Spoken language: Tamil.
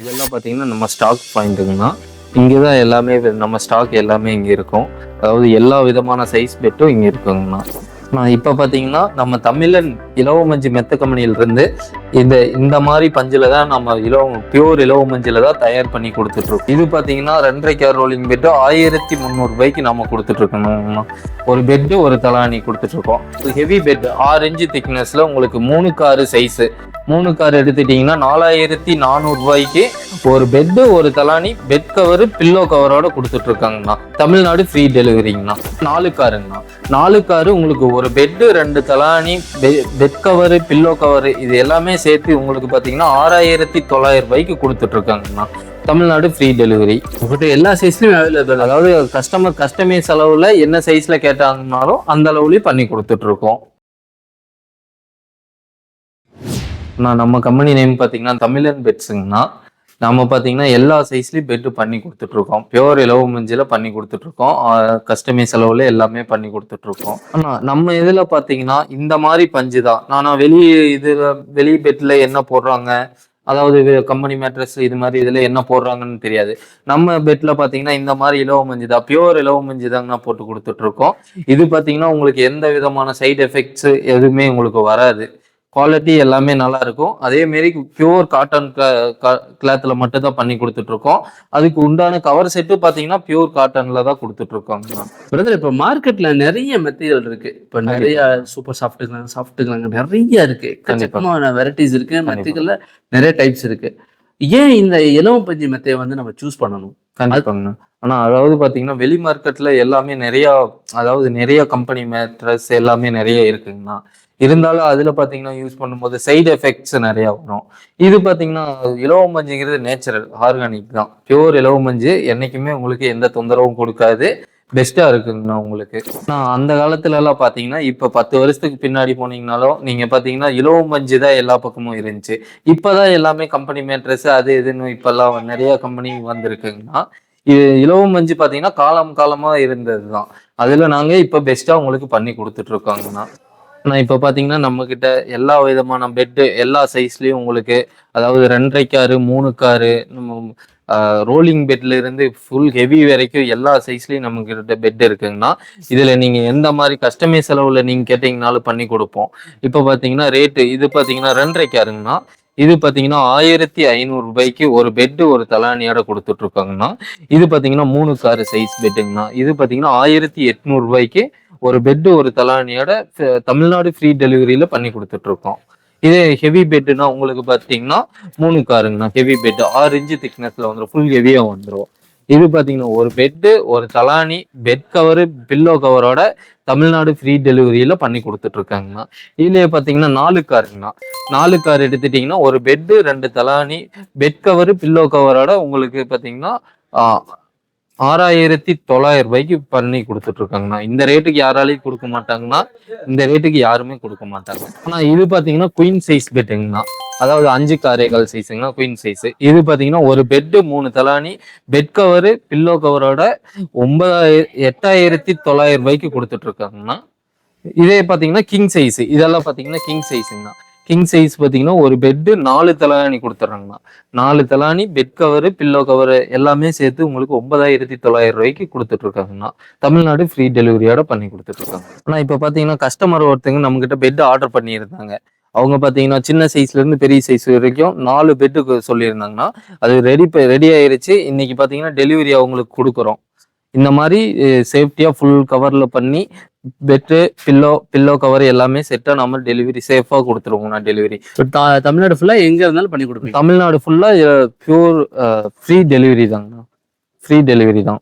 இதெல்லாம் பார்த்தீங்கன்னா நம்ம ஸ்டாக் பாயிண்ட்டுங்கன்னா இங்கே தான் எல்லாமே நம்ம ஸ்டாக் எல்லாமே இங்கே இருக்கும். அதாவது எல்லா விதமான சைஸ் பெட்டும் இங்கே இருக்குங்கண்ணா. நான் இப்போ பார்த்தீங்கன்னா நம்ம தமிழன் இலவ மஞ்சு மெத்த கம்பெனியிலிருந்து இந்த இந்த மாதிரி பஞ்சில் தான் நம்ம இலவ பியூர் இலவ மஞ்சில் தான் தயார் பண்ணி கொடுத்துட்ருக்கோம். இது பார்த்தீங்கன்னா ரெண்டரை கேர் ரோலிங் பெட்டு ஆயிரத்தி முந்நூறுபாய்க்கு நம்ம கொடுத்துட்ருக்கோங்கண்ணா ஒரு பெட்டு ஒரு தலாணி கொடுத்துட்ருக்கோம். ஹெவி பெட் ஆறு இன்ச்சு திக்னஸில் உங்களுக்கு மூணு காரு சைஸு மூணு கார் எடுத்துட்டீங்கன்னா நாலாயிரத்தி நானூறு ரூபாய்க்கு ஒரு பெட்டு ஒரு தலானி பெட் கவர் பில்லோ கவரோட கொடுத்துட்டு இருக்காங்கண்ணா தமிழ்நாடு ஃப்ரீ டெலிவரிங்கண்ணா நாலு காருங்கண்ணா நாலு காரு உங்களுக்கு ஒரு பெட்டு ரெண்டு தலானி பெட் கவர் பில்லோ கவர் இது எல்லாமே சேர்த்து உங்களுக்கு பார்த்தீங்கன்னா ஆறாயிரத்தி தொள்ளாயிரம் ரூபாய்க்கு கொடுத்துட்டு இருக்காங்கண்ணா தமிழ்நாடு ஃப்ரீ டெலிவரி உங்கள்கிட்ட எல்லா சைஸ்லையும் அவைலபிள் அதாவது கஸ்டமர் கஸ்டமைஸ் அளவில் என்ன சைஸில் கேட்டாங்கனாலும் அந்த அளவுலேயும் பண்ணி கொடுத்துட்ருக்கோம். நான் நம்ம கம்பெனி நேம் பார்த்தீங்கன்னா தமிழன் பெட்ஸுங்கண்ணா. நம்ம பார்த்தீங்கன்னா எல்லா சைஸ்லேயும் பெட் பண்ணி கொடுத்துட்ருக்கோம். பியோர் இலவ மஞ்சள் பண்ணி கொடுத்துட்ருக்கோம். கஸ்டமைஸ் அளவுல எல்லாமே பண்ணி கொடுத்துட்ருக்கோம். ஆனால் நம்ம இதில் பார்த்தீங்கன்னா இந்த மாதிரி பஞ்சு தான். நான் வெளி இதில் வெளி பெட்டில் என்ன போடுறாங்க? அதாவது கம்பெனி மேட்ரஸ் இது மாதிரி இதில் என்ன போடுறாங்கன்னு தெரியாது. நம்ம பெட்டில் பார்த்தீங்கன்னா இந்த மாதிரி இலவ மஞ்சு தான். பியூர் இலவ மஞ்சு தாங்கண்ணா போட்டு கொடுத்துட்ருக்கோம். இது பார்த்தீங்கன்னா உங்களுக்கு எந்த விதமான சைடு எஃபெக்ட்ஸு எதுவுமே உங்களுக்கு வராது. குவாலிட்டி எல்லாமே நல்லா இருக்கும். அதே மாரி பியூர் காட்டன் கிளாத்ல மட்டும் தான் பண்ணி கொடுத்துட்டு இருக்கோம் அதுக்கு உண்டான கவர் செட்டு பாத்தீங்கன்னா பியூர் காட்டன்ல தான் கொடுத்துட்டு இருக்கோங்க பிரதர் இப்ப மார்க்கெட்ல நிறைய மெட்டீரியல் இருக்கு. இப்ப நிறைய சூப்பர் சாஃப்ட்டுக்கலாம் சாஃப்ட்டுக்கலாங்க நிறைய இருக்கு. எக்கச்சக்கமான வெரைட்டிஸ் இருக்கு. மெத்தைகள்ல நிறைய டைப்ஸ் இருக்கு. ஏன் இந்த இலவம் பஞ்சு மெத்தையை வந்து நம்ம சூஸ் பண்ணணும்? கண்டிப்பாங்கண்ணா ஆனா அதாவது பாத்தீங்கன்னா வெளி மார்க்கெட்ல எல்லாமே நிறைய அதாவது நிறைய கம்பெனி மேட்ரஸ் எல்லாமே நிறைய இருக்குங்கண்ணா இருந்தாலும் அதுல பாத்தீங்கன்னா யூஸ் பண்ணும்போது சைடு எஃபெக்ட்ஸ் நிறைய வரும். இது பாத்தீங்கன்னா இலவ மஞ்சுங்கிறது நேச்சுரல் ஆர்கானிக் தான். பியூர் இலவ மஞ்சு என்னைக்குமே உங்களுக்கு எந்த தொந்தரவும் கொடுக்காது. பெஸ்ட்டாக இருக்குங்கண்ணா உங்களுக்கு. நான் அந்த காலத்துலலாம் பார்த்தீங்கன்னா இப்போ பத்து வருஷத்துக்கு பின்னாடி போனீங்கனாலும் நீங்கள் பார்த்தீங்கன்னா இலவ மஞ்சு தான் எல்லா பக்கமும் இருந்துச்சு. இப்போ தான் எல்லாமே கம்பெனி மேட்ரஸ் அது இதுன்னு இப்போல்லாம் நிறைய கம்பெனி வந்திருக்குங்கண்ணா. இது இலவ மஞ்சு பார்த்தீங்கன்னா காலம் காலமாக இருந்தது தான் அதில் நாங்கள் இப்போ பெஸ்ட்டாக உங்களுக்கு பண்ணி கொடுத்துட்ருக்கோங்கண்ணா நான் இப்போ பார்த்தீங்கன்னா நம்மக்கிட்ட எல்லா விதமான பெட்டு எல்லா சைஸ்லேயும் உங்களுக்கு அதாவது ரெண்டரை காரு மூணு காரு நம்ம ரோலிங் பெட்ல இருந்து ஃபுல் ஹெவி வரைக்கும் எல்லா சைஸ்லயும் நம்ம கிட்ட பெட் இருக்குங்கண்ணா இதுல நீங்க எந்த மாதிரி கஸ்டமைஸ் செலவுல நீங்க கேட்டீங்கனாலும் பண்ணி கொடுப்போம். இப்போ பாத்தீங்கன்னா ரேட்டு இது பாத்தீங்கன்னா ரெண்டரை காருங்கண்ணா இது பார்த்தீங்கன்னா ஆயிரத்தி ஐநூறு ரூபாய்க்கு ஒரு பெட்டு ஒரு தலானியோட கொடுத்துட்ருக்காங்கன்னா இது பார்த்தீங்கன்னா மூணு காரு சைஸ் பெட்டுங்கண்ணா இது பார்த்தீங்கன்னா ஆயிரத்தி எட்நூறு ரூபாய்க்கு ஒரு பெட்டு ஒரு தலானியோட தமிழ்நாடு ஃப்ரீ டெலிவரியில பண்ணி கொடுத்துட்டு இருக்கோம் இதே ஹெவி பெட்டுனா உங்களுக்கு பார்த்தீங்கன்னா மூணு காருங்கண்ணா. ஹெவி பெட் ஆறு இன்ச்சு திக்னஸ்ல வந்துடும் ஃபுல் ஹெவியாக வந்துடும் இது பார்த்தீங்கன்னா ஒரு பெட்டு ஒரு தலானி பெட் கவரு பில்லோ கவரோட தமிழ்நாடு ஃப்ரீ டெலிவரியில் பண்ணி கொடுத்துட்டு இருக்காங்கண்ணா இதுலேயே பார்த்தீங்கன்னா நாலு காருங்கண்ணா. நாலு கார் எடுத்துட்டீங்கன்னா ஒரு பெட்டு ரெண்டு தலானி பெட் கவரு பில்லோ கவரோட உங்களுக்கு பார்த்தீங்கன்னா ஆறாயிரத்தி தொள்ளாயிரம் ரூபாய்க்கு பண்ணி கொடுத்துட்டு இருக்காங்கண்ணா இந்த ரேட்டுக்கு யாராலையும் கொடுக்க மாட்டாங்கன்னா இந்த ரேட்டுக்கு யாருமே கொடுக்க மாட்டாங்க. ஆனா இது பாத்தீங்கன்னா குயின் சைஸ் பெட்டுங்கண்ணா அதாவது அஞ்சு காரைகள் சைஸுங்கண்ணா குயின் சைஸ் இது பாத்தீங்கன்னா ஒரு பெட்டு மூணு தலானி பெட் கவரு பில்லோ கவரோட ஒன்பதாயிரம் எட்டாயிரத்தி தொள்ளாயிரம் ரூபாய்க்கு கொடுத்துட்டு இருக்காங்கண்ணா இதே பாத்தீங்கன்னா கிங் சைஸ் இதெல்லாம் பாத்தீங்கன்னா கிங் சைஸுங்கண்ணா கிங் சைஸ் பார்த்தீங்கன்னா ஒரு பெட்டு நாலு தலானி கொடுத்துட்றாங்கண்ணா நாலு தலானி பெட் கவரு பில்லோ கவரு எல்லாமே சேர்த்து உங்களுக்கு ஒன்பதாயிரத்தி தொள்ளாயிரம் ரூபாய்க்கு கொடுத்துட்ருக்காங்கண்ணா தமிழ்நாடு ஃப்ரீ டெலிவரியோட பண்ணி கொடுத்துட்ருக்காங்க. ஆனால் இப்போ பார்த்தீங்கன்னா கஸ்டமர் ஒருத்தங்க நம்மக்கிட்ட பெட் ஆர்டர் பண்ணியிருந்தாங்க. அவங்க பார்த்தீங்கன்னா சின்ன சைஸ்லேருந்து பெரிய சைஸ் வரைக்கும் நாலு பெட்டுக்கு சொல்லியிருந்தாங்கன்னா அது ரெடி ரெடி ஆயிருச்சு. இன்னைக்கு பார்த்தீங்கன்னா டெலிவரி அவங்களுக்கு கொடுக்குறோம். இந்த மாதிரி சேஃப்டியாக ஃபுல் கவரில் பண்ணி பெட்டு பில்லோ பில்லோ கவர் எல்லாமே செட்டா நம்ம டெலிவரி சேஃபா கொடுத்துருவோம் நான் டெலிவரி தமிழ்நாடு ஃபுல்லா எங்க இருந்தாலும் பண்ணி கொடுப்பீங்க? தமிழ்நாடு ஃபுல்லா பியூர் ஃப்ரீ டெலிவரி தாங்கண்ணா. ஃப்ரீ டெலிவரி தான்.